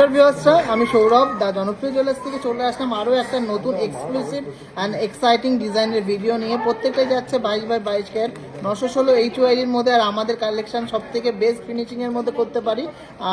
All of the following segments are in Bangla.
নমস্কার ভিউয়ার্সরা আমি সৌরভ, দা জনপ্রিয় জুয়েলার্স থেকে চলে আসলাম আরও একটা নতুন এক্সক্লুসিভ অ্যান্ড এক্সাইটিং ডিজাইনের ভিডিও নিয়ে। প্রত্যেকটাই যাচ্ছে বাইশ বাই বাইশ কেয়ার নশো ষোলো এইচ ওয়াইডির মধ্যে আর আমাদের কালেকশান সব থেকে বেস্ট ফিনিশিংয়ের মধ্যে করতে পারি।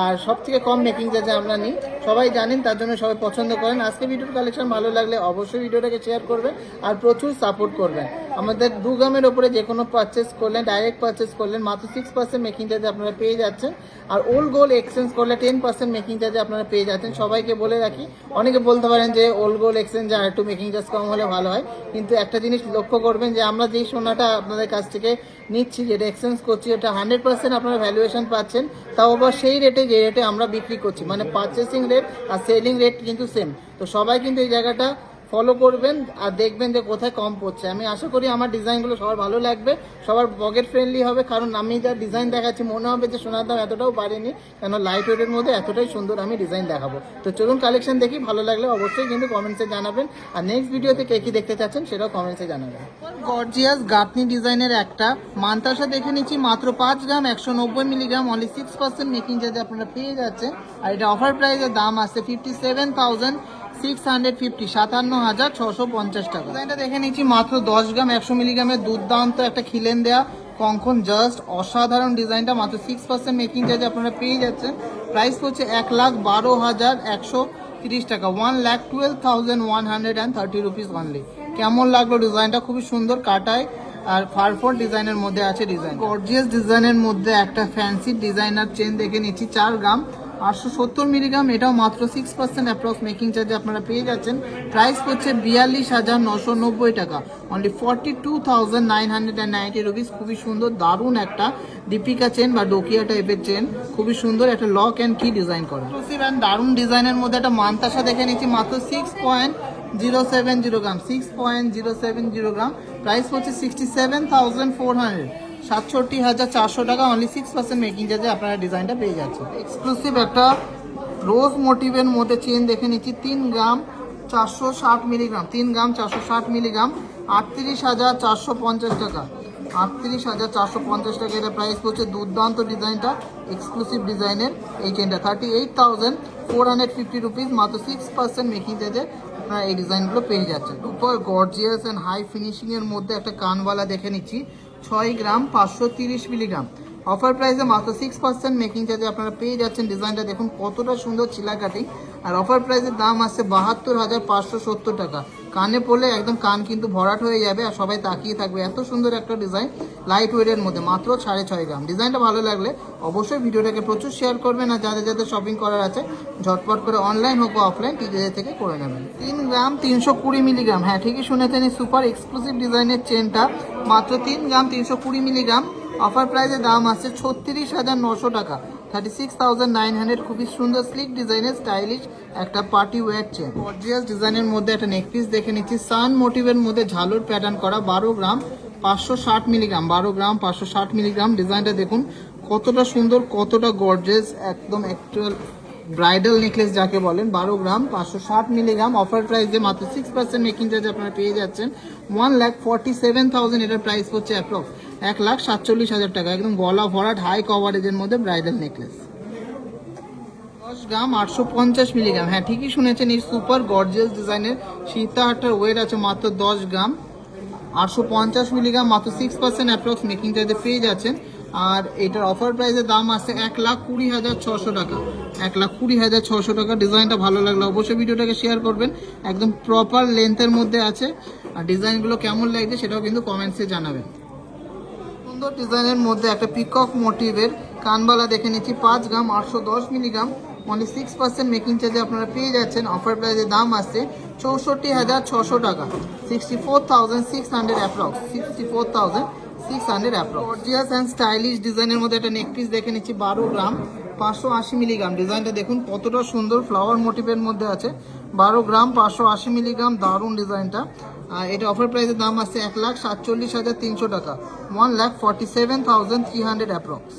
আর সব থেকে কম মেকিং চার্জে আমরা নিই, সবাই জানেন, তার জন্য সবাই পছন্দ করেন। আজকে ভিডিওর কালেকশান ভালো লাগলে অবশ্যই ভিডিওটাকে শেয়ার করবেন আর প্রচুর সাপোর্ট করবেন। আমাদের দু ওপরে যে কোনো পারচেস করলেন ডাইরেক্ট পারচেস করলেন, মাত্র সিক্স পার্সেন্ট মেকিং চার্জে আপনারা পেয়ে যাচ্ছেন। আর ওল্ড গোল্ড এক্সচেঞ্জ করলে টেন পার্সেন্ট মেকিং চার্জে আপনারা পেয়ে যাচ্ছেন। সবাইকে বলে রাখি, অনেকে বলতে পারেন যে ওল্ড গোল্ড এক্সচেঞ্জ আর একটু মেকিং চার্জ কম হলে ভালো হয়। কিন্তু একটা জিনিস লক্ষ্য করবেন যে আমরা যেই সোনাটা আপনাদের কাছ থেকে নিচ্ছি, যেটা এক্সচেঞ্জ করছি, এটা হান্ড্রেড পার্সেন্ট আপনারা ভ্যালুয়েশন পাচ্ছেন। তাও আবার সেই রেটে যে রেটে আমরা বিক্রি করছি। মানে পারচেসিং রেট আর সেলিং রেট কিন্তু সেম তো সবাই কিন্তু এই জায়গাটা ফলো করবেন আর দেখবেন যে কোথায় কম পড়ছে। আমি আশা করি আমার ডিজাইনগুলো সবার ভালো লাগবে, সবার পকেট ফ্রেন্ডলি হবে, কারণ আমি যা ডিজাইন দেখাচ্ছি, মনে হবে যে সোনার দাম এতটাও বাড়েনি, কেন লাইট ওয়েটের মধ্যে এতটাই সুন্দর আমি ডিজাইন দেখাবো। তো চলুন কালেকশন দেখি, ভালো লাগলে অবশ্যই কিন্তু কমেন্টসে জানাবেন। আর নেক্সট ভিডিওতে কে কী দেখতে চাচ্ছেন, সেটাও কমেন্টসে জানাবেন। গর্জিয়াস গাঁথনি ডিজাইনের একটা। মান্তাসা দেখে নিচ্ছি, মাত্র পাঁচ গ্রাম, একশো নব্বই milligram only six percent making চার্জে আপনারা পেয়ে যাচ্ছেন। আর এটা অফার প্রাইসের দাম আছে fifty seven thousand six hundred fifty, সাতান্ন হাজার ছশো পঞ্চাশ টাকা। ডিজাইনটা দেখে নিচ্ছি মাত্র দশ গ্রাম, একশো মিলিগ্রামের দুর্দান্ত একটা খিলেন দেয়া কঙ্কন জাস্ট অসাধারণ ডিজাইনটা, মাত্র সিক্স পার্সেন্ট মেকিং চার্জে আপনারা পেয়ে যাচ্ছেন। প্রাইস হচ্ছে এক লাখ বারো হাজার একশো তিরিশ টাকা one lakh twelve thousand one hundred and thirty rupees only কেমন লাগল ডিজাইনটা? খুবই সুন্দর কাটায়, আর ফারফোর ডিজাইনের মধ্যে আছে ডিজাইন গর্জিয়াস ডিজাইনের মধ্যে একটা ফ্যান্সি ডিজাইনার চেন দেখে নিচ্ছি, চার গ্রাম। আটশো সত্তর মিলিগ্রাম, এটাও মাত্র সিক্স পার্সেন্ট অ্যাপ্রক্স মেকিং চার্জে আপনারা পেয়ে যাচ্ছেন। প্রাইস হচ্ছে বিয়াল্লিশ হাজার নশো নব্বই টাকা। Only forty two thousand nine hundred and ninety rupees খুবই সুন্দর, দারুণ একটা দীপিকা চেন বা ডোকিয়া টাইপের চেন খুবই সুন্দর, একটা লক অ্যান্ড কি ডিজাইন করা। দারুণ ডিজাইনের মধ্যে একটা মান্তাসা দেখে নিচ্ছি, মাত্র six point zero seven zero gram six point zero seven zero gram price হচ্ছে sixty seven thousand four hundred সাতষট্টি হাজার চারশো টাকা অনলি সিক্স পার্সেন্ট মেকিং চার্জে আপনারা ডিজাইনটা পেয়ে যাচ্ছেন। এক্সক্লুসিভ একটা রোজ মোটিভের মধ্যে চেন দেখে নিচ্ছি, তিন গ্রাম চারশো ষাট মিলিগ্রাম তিন গ্রাম চারশো ষাট মিলিগ্রাম আটত্রিশ হাজার চারশো পঞ্চাশ টাকা। আটত্রিশ হাজার চারশো পঞ্চাশ টাকা, এটা প্রাইস পড়ছে দুর্দান্ত ডিজাইনটা এক্সক্লুসিভ ডিজাইনের এই চেনটা thirty eight thousand four hundred fifty rupees মাত্র সিক্স পার্সেন্ট মেকিং চার্জে আপনারা এই ডিজাইনগুলো পেয়ে যাচ্ছেন। উপর গর্জিয়াস অ্যান্ড হাই ফিনিশিংয়ের মধ্যে একটা কানওয়ালা দেখে নিচ্ছি। ছয় গ্রাম পাঁচশো তিরিশ মিলিগ্রাম। অফার প্রাইসে মাত্র সিক্স পার্সেন্ট মেকিং চার্জে আপনারা পেয়ে যাচ্ছেন। ডিজাইনটা দেখুন কতটা সুন্দর চিলা কাটিং আর অফার প্রাইসের দাম আসছে বাহাত্তর হাজার পাঁচশো সত্তর টাকা। কানে পড়লে একদম কান কিন্তু ভরাট হয়ে যাবে আর সবাই তাকিয়ে থাকবে। এত সুন্দর একটা ডিজাইন লাইট ওয়েটের মধ্যে, মাত্র সাড়ে ছয় গ্রাম। ডিজাইনটা ভালো লাগলে অবশ্যই ভিডিওটাকে প্রচুর শেয়ার করবেন আর যাদের যাদের শপিং করার আছে, ঝটপট করে অনলাইন হোক বা অফলাইন টিজে থেকে করে নেবেন। তিন গ্রাম তিনশো কুড়ি মিলিগ্রাম। হ্যাঁ ঠিকই শুনেছেন এই সুপার এক্সক্লুসিভ ডিজাইনের চেনটা মাত্র তিন গ্রাম তিনশো কুড়ি মিলিগ্রাম। অফার প্রাইসের দাম আছে ছত্রিশ হাজার নশো টাকা। Thirty six thousand nine hundred খুবই সুন্দর স্লিক ডিজাইনের স্টাইলিশ একটা পার্টি ওয়্যার চেন গর্জিয়াস ডিজাইনের মধ্যে একটা নেক পিস দেখে নিচ্ছি। সান মোটিভের মধ্যে ঝালুর প্যাটার্ন করা বারো গ্রাম, পাঁচশো ষাট মিলিগ্রাম বারো গ্রাম, পাঁচশো ষাট মিলিগ্রাম ডিজাইনটা দেখুন, কতটা সুন্দর, কতটা গর্জিয়াস একদম অ্যাকচুয়াল ব্রাইডাল নেকলেস যাকে বলেন। বারো গ্রাম, পাঁচশো ষাট মিলিগ্রাম অফার প্রাইসে মাত্র সিক্স পার্সেন্ট মেকিং চার্জ আপনারা পেয়ে যাচ্ছেন। One lakh forty seven thousand এটার প্রাইস হচ্ছে অ্যাপ্রক্স এক লাখ সাতচল্লিশ হাজার টাকা। একদম গলা ভরাট হাই কভারেজের মধ্যে ব্রাইডাল নেকলেস দশ গ্রাম আটশো পঞ্চাশ মিলিগ্রাম হ্যাঁ ঠিকই শুনেছেন, এই সুপার গর্জিয়াস ডিজাইনের সীতাহারটার ওয়েট আছে মাত্র দশ গ্রাম। আটশো পঞ্চাশ মিলিগ্রাম মাত্র সিক্স পার্সেন্ট অ্যাপ্রক্স মেকিং চার্জে পেয়ে যাচ্ছেন। আর এটার অফার প্রাইসের দাম আছে এক লাখ কুড়ি হাজার ছশো টাকা। এক লাখ কুড়ি হাজার ছশো টাকা। ডিজাইনটা ভালো লাগল অবশ্যই ভিডিওটাকে শেয়ার করবেন। একদম প্রপার লেন্থের মধ্যে আছে। আর ডিজাইনগুলো কেমন লাগছে সেটাও কিন্তু কমেন্টসে জানাবেন। সুন্দর ডিজাইনের মধ্যে একটা পিকক মোটিভের কানবালা দেখে নিচ্ছি। পাঁচ গ্রাম, আটশো দশ milligram only six percent making চার্জে আপনারা পেয়ে যাচ্ছেন। অফার প্রাইসের দাম আসছে চৌষট্টি হাজার ছশো টাকা। Sixty four thousand six hundred approx sixty four thousand six hundred and stylish ডিজাইনের মধ্যে একটা নেকপিস দেখে নিচ্ছি, বারো গ্রাম, পাঁচশো আশি মিলিগ্রাম ডিজাইনটা দেখুন, কতটা সুন্দর ফ্লাওয়ার মোটিভের মধ্যে আছে। বারো গ্রাম, পাঁচশো আশি মিলিগ্রাম দারুণ ডিজাইনটা আর এটা অফার প্রাইসের দাম আছে এক লাখ সাতচল্লিশ হাজার তিনশো টাকা। One lakh forty seven thousand three hundred approx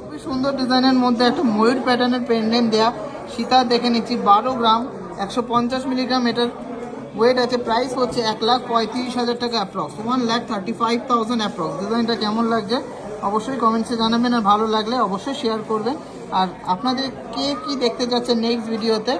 খুবই সুন্দর ডিজাইনের মধ্যে একটা ময়ূর প্যাটার্নের পেন্ডেন্ট দেয়া। সীতা দেখে নিচ্ছি, বারো গ্রাম, একশো পঞ্চাশ মিলিগ্রাম এটার ওয়েট আছে। প্রাইস হচ্ছে এক লাখ পঁয়ত্রিশ হাজার টাকা approx one lakh thirty five thousand approx ডিজাইনটা কেমন লাগছে? অবশ্যই কমেন্টসে জানাবেন আর ভালো লাগলে অবশ্যই শেয়ার করবেন। আর আপনাদের কে কি দেখতে যাচ্ছে নেক্সট ভিডিওতে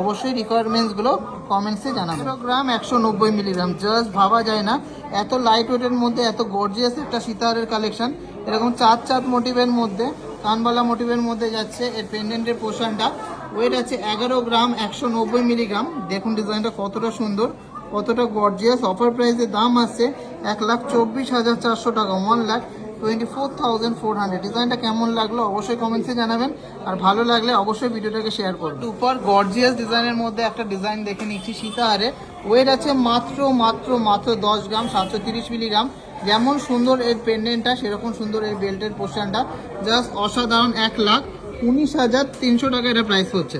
অবশ্যই রিকোয়ারমেন্টসগুলো কমেন্টসে একশো গ্রাম একশো নব্বই মিলিগ্রাম জাস্ট ভাবা যায় না। এত লাইট ওয়েটের মধ্যে, এত গর্জিয়াস একটা সীতাহারের কালেকশন এরকম চার চাঁদ মোটিভের মধ্যে, কানবালা মোটিভের মধ্যে যাচ্ছে এর পেন্ডেন্টের পোর্শনটা ওয়েট আছে এগারো গ্রাম একশো নব্বই মিলিগ্রাম দেখুন ডিজাইনটা কতটা সুন্দর, কতটা গর্জিয়াস অফার প্রাইসের দাম আসছে এক লাখ চব্বিশ হাজার চারশো টাকা one lakh twenty four thousand four hundred. ডিজাইনটা কেমন লাগল অবশ্যই কমেন্টসে জানাবেন। আর ভালো লাগলে অবশ্যই ভিডিওটাকে শেয়ার করবেন। উপর গর্জিয়াস ডিজাইনের মধ্যে একটা ডিজাইন দেখে নিচ্ছি সীতাহারে। ওয়েট আছে মাত্র মাত্র মাত্র দশ গ্রাম, সাতশো তিরিশ মিলিগ্রাম যেমন সুন্দর এর পেন্ডেন্টটা সেরকম সুন্দর এর বেল্টের পোর্শনটা জাস্ট অসাধারণ, এক লাখ উনিশ হাজার তিনশো টাকা এটা প্রাইস হচ্ছে।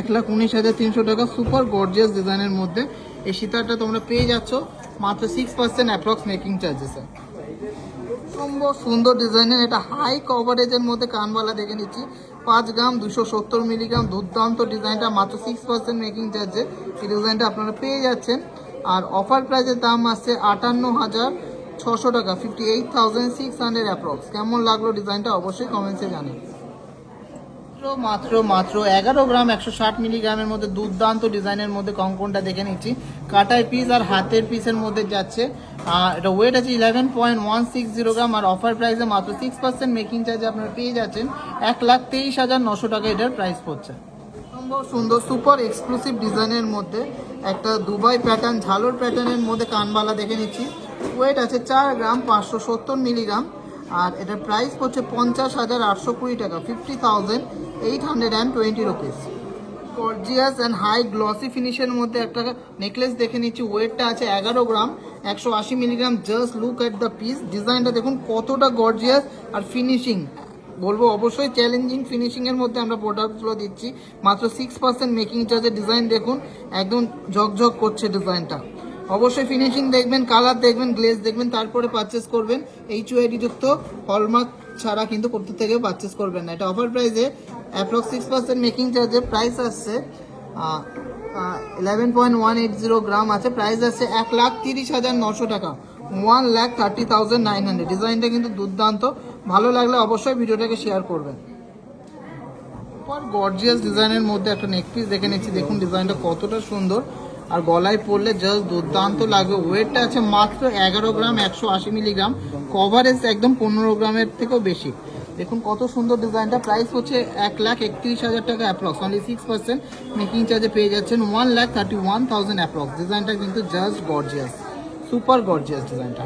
এক লাখ উনিশ হাজার তিনশো টাকা সুপার গর্জিয়াস ডিজাইনের মধ্যে। এই সীতারটা তোমরা পেয়ে যাচ্ছ। মাত্র সিক্স পার্সেন্ট অ্যাপ্রক্স মেকিং চার্জেসে সুন্দর সুন্দর ডিজাইনের এটা হাই কভারেজের মধ্যে কানবালা দেখে নিচ্ছি। পাঁচ গ্রাম, দুশো সত্তর মিলিগ্রাম দুর্দান্ত ডিজাইনটা, মাত্র সিক্স পার্সেন্ট মেকিং চার্জে এই ডিজাইনটা আপনারা পেয়ে যাচ্ছেন। আর অফার প্রাইসের দাম আসছে আটান্ন হাজার ছশো টাকা fifty eight thousand six hundred approx কেমন লাগল ডিজাইনটা অবশ্যই কমেন্টসে জানান মাত্র মাত্র এগারো গ্রাম একশো ষাট মিলিগ্রামের মধ্যে দুর্দান্ত ডিজাইনের মধ্যে কঙ্কনটা দেখে নিচ্ছি। কাটাই পিস আর হাতের পিসের মধ্যে যাচ্ছে। আর এটা ওয়েট আছে eleven point one six zero gram আর অফার প্রাইসে মাত্র সিক্স পার্সেন্ট মেকিং চার্জে আপনারা পেয়ে যাচ্ছেন এক লাখ তেইশ হাজার নশো টাকা এটার প্রাইস পড়ছে। সুন্দর সুপার এক্সক্লুসিভ ডিজাইনের মধ্যে একটা দুবাই প্যাটার্ন ঝালোর প্যাটার্নের মধ্যে কানবালা দেখে নিচ্ছি। ওয়েট আছে চার গ্রাম পাঁচশো সত্তর মিলিগ্রাম আর এটার প্রাইস পড়ছে পঞ্চাশ হাজার আটশো কুড়ি টাকা fifty thousand eight hundred and twenty rupees gorgeous and high glossy ফিনিশের মধ্যে একটা নেকলেস দেখে নিচ্ছি। ওয়েটটা আছে এগারো গ্রাম, একশো আশি milligram just look at the piece ডিজাইনটা দেখুন কতটা গর্জিয়াস আর ফিনিশিং বলব অবশ্যই চ্যালেঞ্জিং ফিনিশিংয়ের মধ্যে আমরা প্রোডাক্টগুলো দিচ্ছি। মাত্র সিক্স পার্সেন্ট মেকিং চার্জের ডিজাইন দেখুন, একদম ঝকঝক করছে ডিজাইনটা অবশ্যই ফিনিশিং দেখবেন কালার দেখবেন গ্লেজ দেখবেন, তারপরে পারচেস করবেন। এইচ ওয়াইডি যুক্ত হলমার্ক ছাড়া কিন্তু করতে থেকে পারচেস করবেন না। এটা অফার প্রাইসে অ্যাপ্রক্স সিক্স পার্সেন্ট মেকিং চার্জে প্রাইস আসছে eleven point one eight zero gram আছে। প্রাইস আসছে এক লাখ তিরিশ হাজার নশো টাকা। One lakh thirty thousand nine hundred ডিজাইনটা কিন্তু দুর্দান্ত। ভালো লাগলে অবশ্যই ভিডিওটাকে শেয়ার করবেন। পর গর্জিয়াস ডিজাইনের মধ্যে একটা নেক পিস দেখে নিচ্ছি। দেখুন ডিজাইনটা কতটা সুন্দর। আর গলায় পরলে জাস্ট দুর্দান্ত লাগবে ওয়েটটা আছে মাত্র এগারো গ্রাম একশো আশি মিলিগ্রাম কভারেজ একদম পনেরো গ্রামের থেকেও বেশি। দেখুন কত সুন্দর ডিজাইনটা। প্রাইস হচ্ছে এক লাখ একত্রিশ হাজার টাকা approx only six percent making চার্জে পেয়ে যাচ্ছেন one lakh thirty one thousand approx ডিজাইনটা কিন্তু জাস্ট গর্জিয়াস সুপার গর্জিয়াস ডিজাইনটা।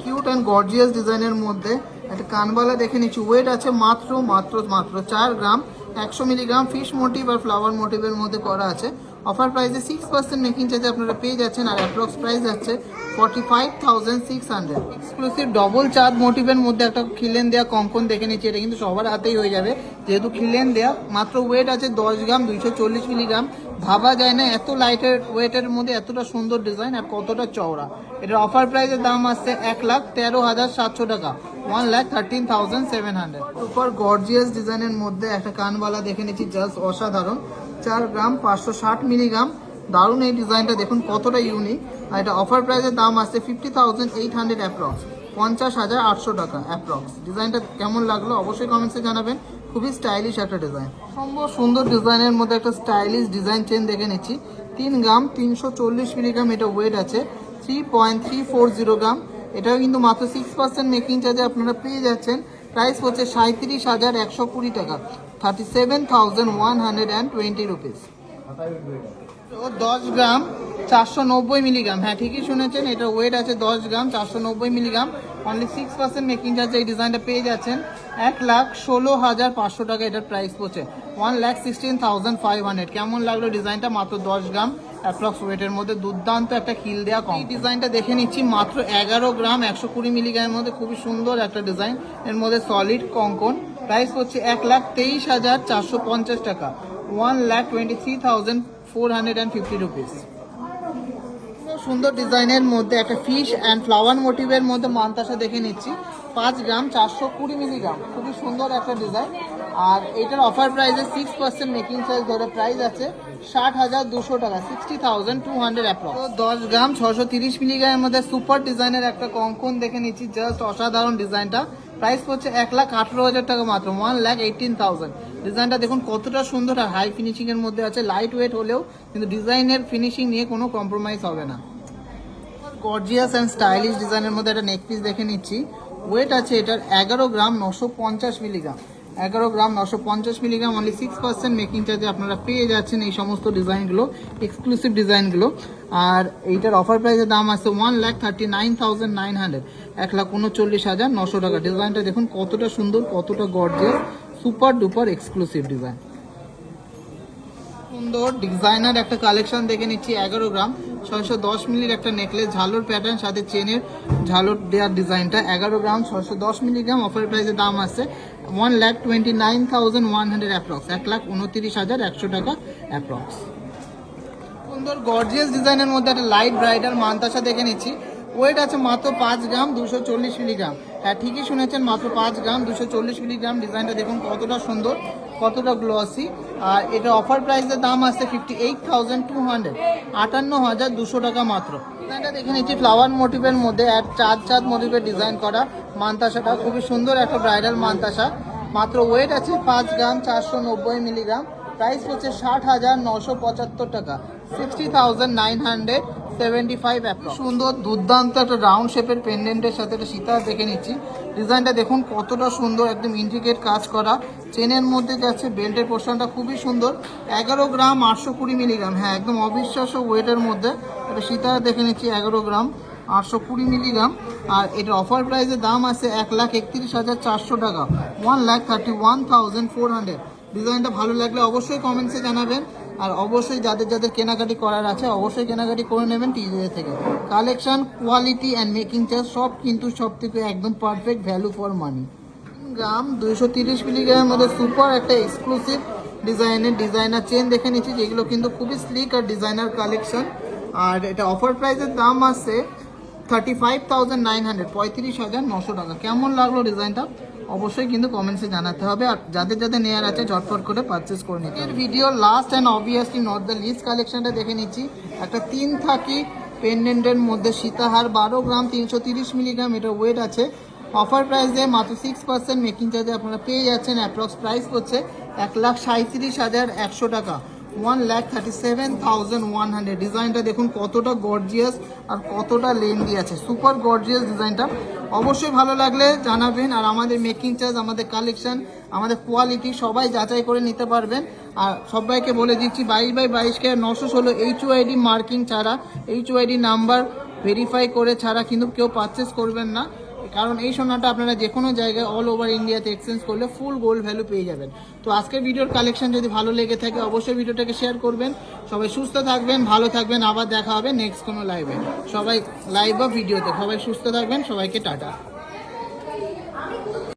কিউট অ্যান্ড গর্জিয়াস ডিজাইনের মধ্যে একটা কানবালা দেখে নিচ্ছি। ওয়েট আছে মাত্র মাত্র মাত্র চার গ্রাম। একশো মিলিগ্রাম ফিশ মোটিভ আর ফ্লাওয়ার মোটিভের মধ্যে করা আছে। অফার প্রাইসে সিক্স পার্সেন্ট মেকিং চার্জে আপনারা পেয়ে যাচ্ছেন আর অ্যাপ্রক্স প্রাইস যাচ্ছে forty five thousand six hundred exclusive double চাঁদ মোটিভের মধ্যে একটা খিলেন দেওয়া কঙ্কন দেখে নিচ্ছি, এটা কিন্তু সবার হাতেই হয়ে যাবে। যেহেতু খিলেন দেওয়া মাত্র ওয়েট আছে দশ গ্রাম, দুইশো চল্লিশ মিলিগ্রাম। ভাবা যায় না এত লাইটের ওয়েটের মধ্যে এতটা সুন্দর ডিজাইন আর কতটা চওড়া। এটার অফার প্রাইসের দাম আসছে এক লাখ তেরো হাজার সাতশো টাকা one lakh thirteen thousand seven hundred super gorgeous ডিজাইনের মধ্যে একটা কানবালা দেখে নিচ্ছি জাস্ট অসাধারণ। চার গ্রাম পাঁচশো ষাট মিলিগ্রাম। দারুণ এই ডিজাইনটা দেখুন, কতটা ইউনিক আর এটা অফার প্রাইসের দাম আসছে fifty thousand eight hundred approx পঞ্চাশ হাজার আটশো টাকা অ্যাপ্রক্স ডিজাইনটা কেমন লাগল অবশ্যই কমেন্টসে জানাবেন। খুবই স্টাইলিশ একটা ডিজাইন সম্ভব সুন্দর ডিজাইনের মধ্যে একটা স্টাইলিশ ডিজাইন চেন দেখে নিচ্ছি। তিন গ্রাম তিনশো চল্লিশ মিলিগ্রাম এটা ওয়েট আছে। Three point three four zero gram. এটাও কিন্তু মাত্র সিক্স পার্সেন্ট মেকিং চার্জে আপনারা পেয়ে যাচ্ছেন। প্রাইস হচ্ছে সাঁত্রিশ হাজার একশো কুড়ি টাকা। Thirty seven thousand one hundred and twenty rupees তো দশ গ্রাম চারশো নব্বই মিলিগ্রাম। হ্যাঁ ঠিকই শুনেছেন, এটা ওয়েট আছে দশ গ্রাম চারশো নব্বই milligram. Only six percent making charge এই ডিজাইনটা পেয়ে যাচ্ছেন। এক লাখ ষোলো হাজার পাঁচশো টাকা এটার প্রাইস পড়ছে। One lakh sixteen thousand five hundred কেমন লাগল ডিজাইনটা মাত্র দশ গ্রাম অ্যাপ্রক্স ওয়েটের মধ্যে। দুর্দান্ত একটা খিল দেওয়া কম ডিজাইনটা দেখে নিচ্ছি, মাত্র এগারো গ্রাম একশো কুড়ি মিলিগ্রামের মধ্যে। খুবই সুন্দর একটা ডিজাইন এর মধ্যে সলিড কঙ্কন। প্রাইস হচ্ছে এক লাখ তেইশ হাজার চারশো পঞ্চাশ টাকা। One lakh twenty three thousand four hundred and fifty rupees সুন্দর ডিজাইনের মধ্যে একটা ফিশ অ্যান্ড ফ্লাওয়ার মোটিভের মধ্যে মানতাসা দেখে নিচ্ছি। পাঁচ গ্রাম চারশো কুড়ি মিলিগ্রাম। খুবই সুন্দর একটা ডিজাইন। আর এটার অফার প্রাইসে সিক্স পার্সেন্ট মেকিং চার্জ ধরে প্রাইস আছে ষাট হাজার দুশো টাকা sixty thousand two hundred approx দশ গ্রাম ছশো তিরিশ মিলিগ্রামের মধ্যে সুপার ডিজাইনের একটা কঙ্কন দেখে নিচ্ছি। জাস্ট অসাধারণ ডিজাইনটা প্রাইস পড়ছে এক লাখ আঠেরো হাজার টাকা মাত্র ওয়ান লাখ এইটিন থাউজেন্ড ডিজাইনটা দেখুন কতটা সুন্দর আর হাই ফিনিশিংয়ের মধ্যে আছে। লাইট ওয়েট হলেও কিন্তু ডিজাইনের ফিনিশিং নিয়ে কোনো কম্প্রোমাইজ হবে না। গর্জিয়াস অ্যান্ড স্টাইলিশ ডিজাইনের মধ্যে একটা নেকপিস দেখে নিচ্ছি। ওয়েট আছে এটার এগারো গ্রাম নশো পঞ্চাশ মিলিগ্রাম এগারো গ্রাম, নশো পঞ্চাশ milligram only six percent making চার্জে আপনারা পেয়ে যাচ্ছেন এই সমস্ত ডিজাইনগুলো এক্সক্লুসিভ ডিজাইনগুলো। আর এইটার অফার প্রাইসের দাম আছে one lakh thirty nine thousand nine hundred এক লাখ উনচল্লিশ হাজার নশো টাকা। ডিজাইনটা দেখুন কতটা সুন্দর, কতটা gorgeous super duper exclusive design সুন্দর ডিজাইনার একটা কালেকশন দেখে নিচ্ছি, এগারো গ্রাম। ছয়শো দশ মিলির একটা নেকলেস, ঝালোর প্যাটার্ন সাথে চেনের ঝালোর দেওয়ার ডিজাইনটা। এগারো গ্রাম, ছয়শো দশ মিলিগ্রাম অফার প্রাইসের দাম আছে one lakh twenty nine thousand one hundred approx এক লাখ উনতিরিশ হাজার একশো টাকা অ্যাপ্রক্স সুন্দর গর্জিয়াস ডিজাইনের মধ্যে একটা লাইট ব্রাইডার মান্তাসা দেখে নিচ্ছি। ওয়েট আছে মাত্র পাঁচ গ্রাম, দুশো চল্লিশ মিলিগ্রাম। হ্যাঁ ঠিকই শুনেছেন, মাত্র পাঁচ গ্রাম, দুশো চল্লিশ মিলিগ্রাম। ডিজাইনটা দেখুন কতটা সুন্দর। কতটা গ্লসি আর এটা অফার প্রাইসের দাম আসছে fifty eight thousand two hundred আটান্ন হাজার দুশো টাকা মাত্র। ডিজাইনটা দেখে নিচ্ছি ফ্লাওয়ার মোটিভের মধ্যে এক চাঁদ চাঁদ মোটিভের ডিজাইন করা মান্তাসাটা খুবই সুন্দর একটা ব্রাইডাল মান্তাসা। মাত্র ওয়েট আছে পাঁচ গ্রাম চারশো নব্বই মিলিগ্রাম প্রাইস হচ্ছে ষাট হাজার নশো পঁচাত্তর টাকা। Sixty thousand nine hundred seventy five সুন্দর, দুর্দান্ত একটা রাউন্ড শেপের পেন্ডেন্টের সাথে একটা সীতার দেখে নিচ্ছি। ডিজাইনটা দেখুন, কতটা সুন্দর, একদম ইন্ট্রিকেট কাজ করা। চেনের মধ্যে যাচ্ছে বেল্টের পোর্শনটা খুবই সুন্দর। এগারো গ্রাম আটশো কুড়ি মিলিগ্রাম হ্যাঁ একদম অবিশ্বাস্য ওয়েটের মধ্যে একটা সীতার দেখে নিচ্ছি, এগারো গ্রাম আটশো কুড়ি মিলিগ্রাম আর এটার অফার প্রাইসের দাম আছে এক লাখ একত্রিশ হাজার চারশো টাকা one lakh thirty one thousand four hundred ডিজাইনটা ভালো লাগলে অবশ্যই কমেন্টসে জানাবেন। আর অবশ্যই যাদের যাদের কেনাকাটি করার আছে, অবশ্যই কেনাকাটি করে নেবেন টিজে থেকে। Collection quality and making charge সব কিন্তু সব থেকে একদম perfect value for money gram, দুইশো তিরিশ মিলিগ্রামের মধ্যে সুপার একটা এক্সক্লুসিভ ডিজাইনের ডিজাইনার চেন দেখে নিচ্ছি, যেগুলো কিন্তু খুবই স্লিক আর ডিজাইনার কালেকশন আর এটা অফার প্রাইসের দাম আছে thirty five thousand nine hundred পঁয়ত্রিশ হাজার নশো টাকা। কেমন লাগল ডিজাইনটা অবশ্যই কিন্তু কমেন্টসে জানাতে হবে। আর যাদের যাদের নেয়ার আছে ঝটপট করে পারচেস করে নিতে এর video last and obviously not the least কালেকশনটা দেখে নিচ্ছি। একটা তিন থাকি পেন্ডেন্টের মধ্যে সীতাহার বারো গ্রাম, তিনশো তিরিশ মিলিগ্রাম এটা ওয়েট আছে। অফার প্রাইস দিয়ে মাত্র সিক্স পার্সেন্ট মেকিং চার্জে আপনারা পেয়ে যাচ্ছেন অ্যাপ্রক্স প্রাইস হচ্ছে এক লাখ সাঁত্রিশ হাজার একশো টাকা। One lakh thirty seven thousand one hundred ডিজাইনটা দেখুন কতটা গর্জিয়াস আর কতটা লেন্দি আছে। সুপার গর্জিয়াস ডিজাইনটা অবশ্যই ভালো লাগলে জানাবেন আর আমাদের মেকিং চার্জ আমাদের কালেকশন আমাদের কোয়ালিটি সবাই যাচাই করে নিতে পারবেন। আর সবাইকে বলে দিচ্ছি, বাইশ বাই বাইশকে নশো ষোলো এইচ ওআইডি মার্কিং ছাড়া এইচ ওআইডি নাম্বার ভেরিফাই করে ছাড়া কিন্তু কেউ পারচেস করবেন না। কারণ এই সোনাটা আপনারা যে কোনো জায়গায় অল ওভার ইন্ডিয়াতে এক্সচেঞ্জ করলে ফুল গোল্ড ভ্যালু পেয়ে যাবেন। তো আজকের ভিডিওর কালেকশন যদি ভালো লেগে থাকে, অবশ্যই ভিডিওটাকে শেয়ার করবেন। সবাই সুস্থ থাকবেন, ভালো থাকবেন, আবার দেখা হবে নেক্সট কোনো লাইভে সবাই লাইভ বা ভিডিওতে সবাই সুস্থ থাকবেন, সবাইকে টাটা।